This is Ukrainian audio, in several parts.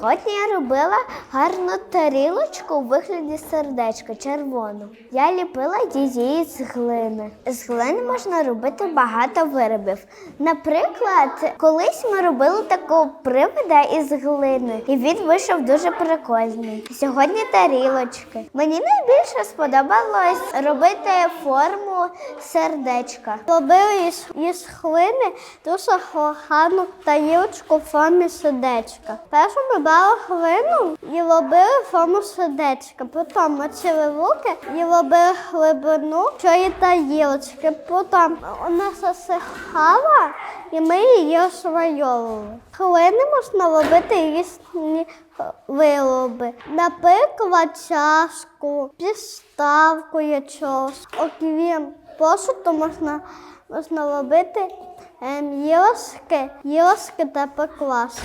Сьогодні я робила гарну тарілочку у вигляді сердечка червону. Я ліпила її з глини. З глини можна робити багато виробів. Наприклад, колись ми робили такого привида із глини, і він вийшов дуже прикольний. Сьогодні тарілочки. Мені найбільше сподобалось робити форму сердечка. Робили із, глини дуже гарну тарілочку в формі сердечка. Першу ми брали глину і робили форму сердечка. Потім мочили руки і робили глибину цієї тарілочки. Потім вона засихала і ми її освоювали. Глини можна робити різні вироби. Наприклад, чашку, підставку якогось. Окрім посуду можна, можна робити ем, їлочки, їлочки та прикраси.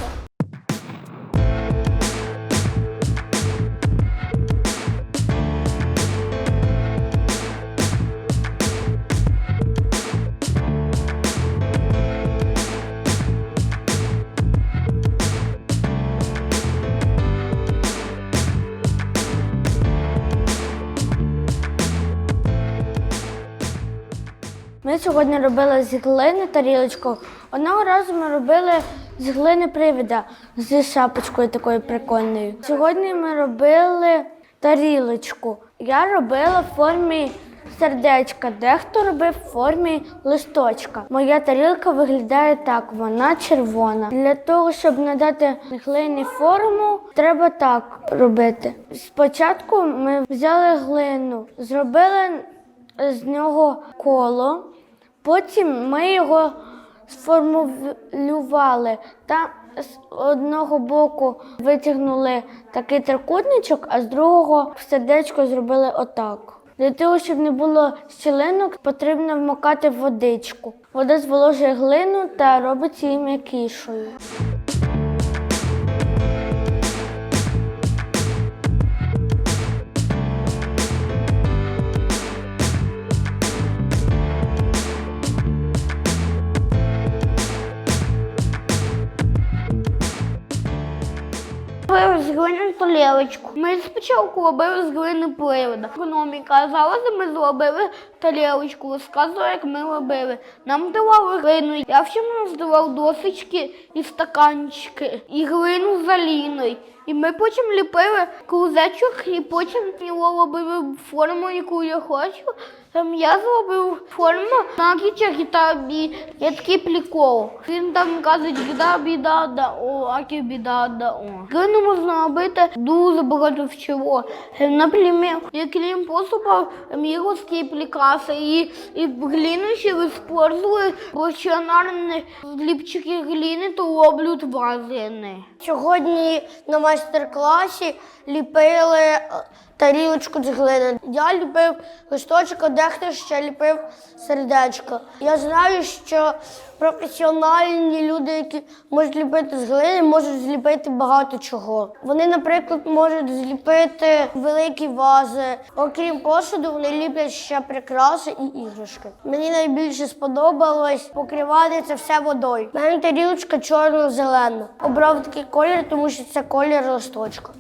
Ми сьогодні робили з глини тарілочку. Одного разу ми робили з глини привіда з шапочкою такою прикольною. Сьогодні ми робили тарілочку. Я робила в формі сердечка, дехто робив в формі листочка. Моя тарілка виглядає так, вона червона. Для того, щоб надати глині форму, треба так робити. Спочатку ми взяли глину, зробили з нього коло. Потім ми його сформулювали та з одного боку витягнули такий трикутничок, а з другого сердечко зробили отак. Для того, щоб не було щілинок, потрібно вмокати водичку. Вода зволожує глину та робить її м'якішою. Робив тарілочку. Ми спочатку робили з глини привода. Економіка, а зараз ми зробили тарілочку. Розказую, як ми робили. Нам давали глину. Я всім роздавав досочки і стаканчики, і глину з аліною. І ми потім ліпили крузечок, і потім його робили форму, яку я хочу. Там я зробив форму на кічах і табі. Я такий прикол. Він там каже, біда, біда, да, о, акі біда, да, о. Глину можна робити дуже багато чого. Наприклад, яким способом мірські прикраси і, і глину ще використовують професіональні зліпчики глини, то роблять вазини. Сьогодні на майстер-класі ліпили е, тарілочку з глини. Я ліпив листочок, а дехто ще ліпив сердечко. Я знаю, що професіональні люди, які можуть ліпити з глини, можуть зліпити багато чого. Вони, наприклад, можуть зліпити великі вази. Окрім посуду, вони ліплять ще прикраси і іграшки. Мені найбільше сподобалось покривати це все водою. У мене тарілочка чорно-зелена. Обрав такий колір, тому що це колір листочка.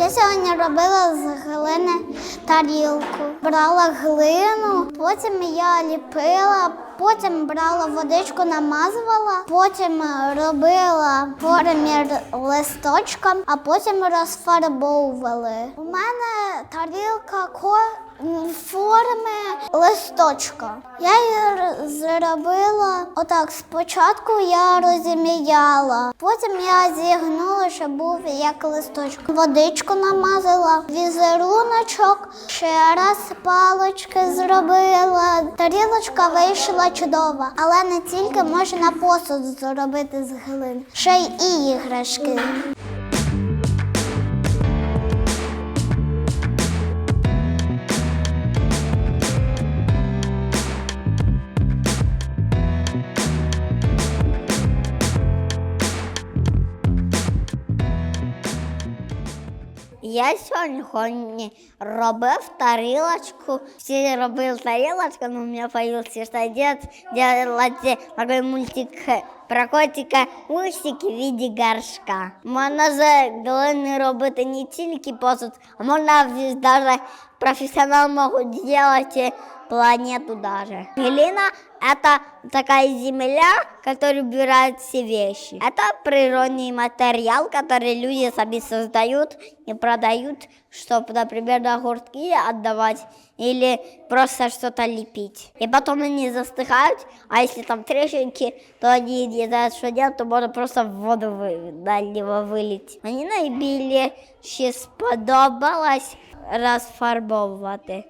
Я сьогодні робила з глини тарілку. Брала глину, потім я ліпила, потім брала водичку, намазувала, потім робила формір листочком, а потім розфарбовували. У мене тарілка ко в формі листочка. Я її зробила отак. Спочатку я розім'яла, потім я зігнула, щоб був як листочок. Водичку намазала, візеруночок, ще раз палочки зробила. Тарілочка вийшла чудова, але не тільки можна посуд зробити з глини, ще й іграшки. Я сьогодні робив тарілочку. Всі робили тарілочку, но у меня появился что дед делать такой мультик про котика усики в виде горшка. Можна з глини робити не тільки посуд, а можна навіть професіонал можуть зробити планету даже. Глина – это такая земля, которая убирает все вещи. Это природный материал, который люди сами создают и продают, чтобы, например, на гуртки отдавать или просто что-то лепить. И потом они застыхают, а если там трещинки, то они не знают, что делать, то можно просто в воду вы, на него вылить. Мені найбільше сподобалось розфарбовувати.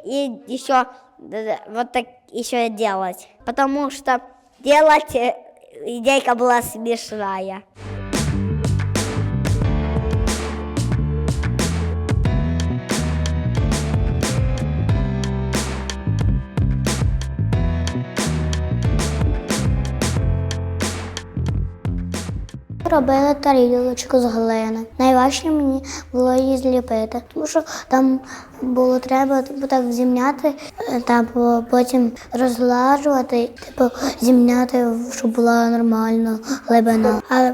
І ще э, вот так еще делать. Потому что делать э, идейка была смешная. Робила тарілочку з глини. Найважче мені було її зліпити, тому що там було треба типу, так зімняти, е, та потім розглажувати, типу зімняти, щоб була нормальна глибина. Але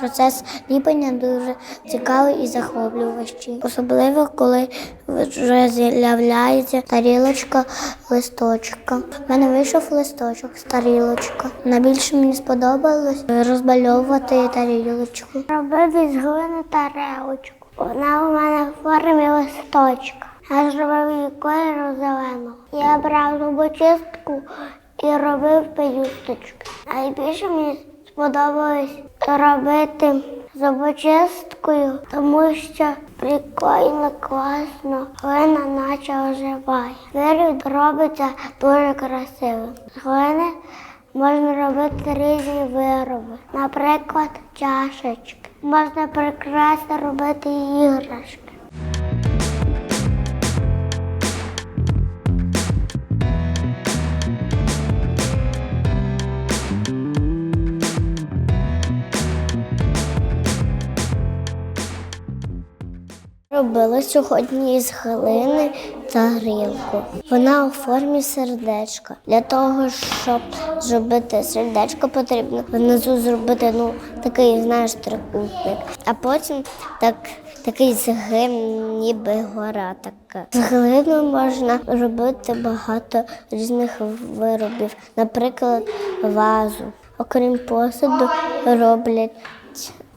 процес, ліпення дуже цікавий і захоплюващий. Особливо, коли вже з'являється тарілочка листочка. У мене вийшов листочок з тарілочка. Найбільше мені сподобалось розмальовувати тарілочку. Робити з глини тарелочку. Вона у мене в формі листочка. Я зробив її кольору зеленого. Я брав зубочистку і робив пелюсточки. Найбільше мені сподобалось робити зубочисткою, тому що прикольно, класно, глина наче оживає. Виріб робиться дуже красивим. Глини можна робити різні вироби, наприклад, чашечки. Можна прекрасно робити іграшки. Робила сьогодні із глини тарілку. Вона у формі сердечка. Для того, щоб зробити сердечко, потрібно внизу зробити ну, такий, знаєш, трикутник. А потім так, такий згин, ніби гора така. З глини можна робити багато різних виробів, наприклад, вазу. Окрім посуду, роблять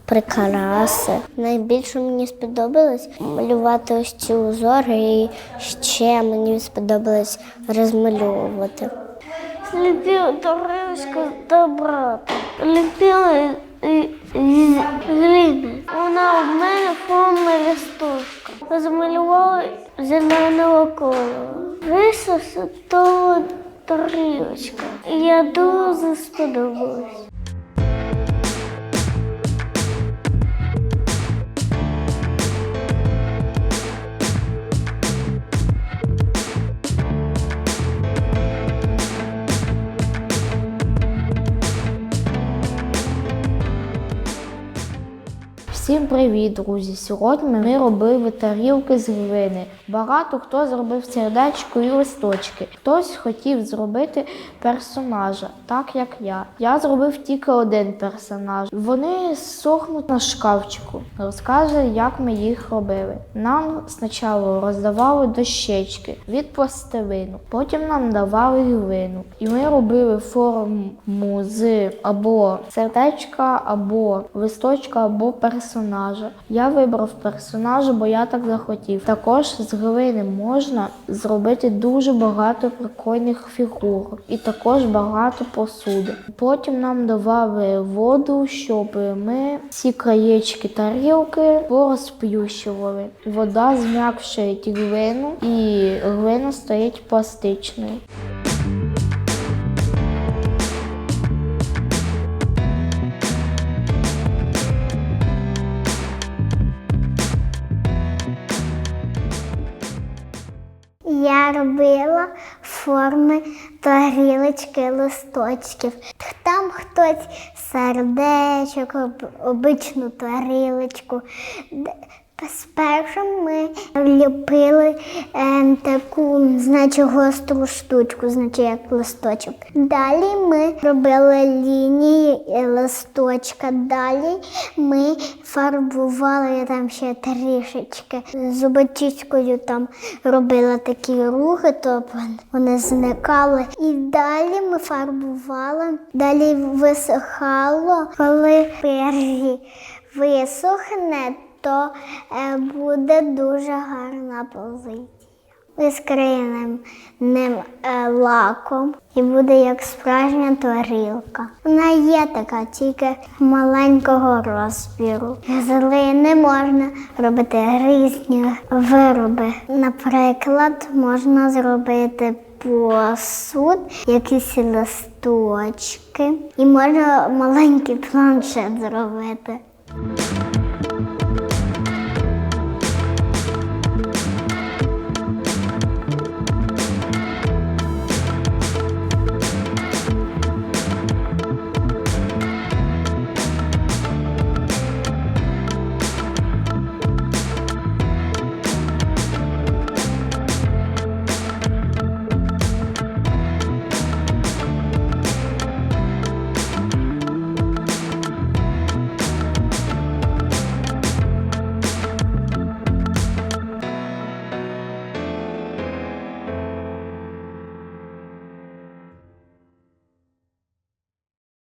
прикраси. Найбільше мені сподобалось малювати ось ці узори, і ще мені сподобалось розмальовувати. Ліпила тарілочку до брата. Ліпила глини. Вона в мене в формі листочка. Розмалювала зеленого кольору. Вийшла то тарілочка. Я дуже сподобалась. Всім привіт, друзі! Сьогодні ми робили тарілки з глини. Багато хто зробив сердечко і листочки. Хтось хотів зробити персонажа, так як я. Я зробив тільки один персонаж. Вони сохнуть на шкафчику. Розкаже, як ми їх робили. Нам спочатку роздавали дощечки від пластилину, потім нам давали глину. І ми робили форму з або сердечка, або листочка, або персонажа. Я вибрав персонажа, бо я так захотів. Також з глини можна зробити дуже багато прикольних фігурок і також багато посуди. Потім нам давали воду, щоб ми ці краєчки тарілки порозплющували. Вода зм'якшує глину і глина стає пластичною. Робила форми тарілочки листочків. Там хтось сердечок, обичну тарілочку, Спершу ми ліпили е, таку, значить, гостру штучку, значить, як листочок. Далі ми робили лінії листочка. Далі ми фарбували там ще трішечки. Зубочисткою там робила такі рухи, то вони зникали. І далі ми фарбували, далі висихало, коли перші висохне, то е, буде дуже гарна позиція. Ми ним е, лаком і буде як справжня тарілка. Вона є така, тільки маленького розміру. З глини можна робити різні вироби. Наприклад, можна зробити посуд, якісь листочки, і можна маленький планшет зробити.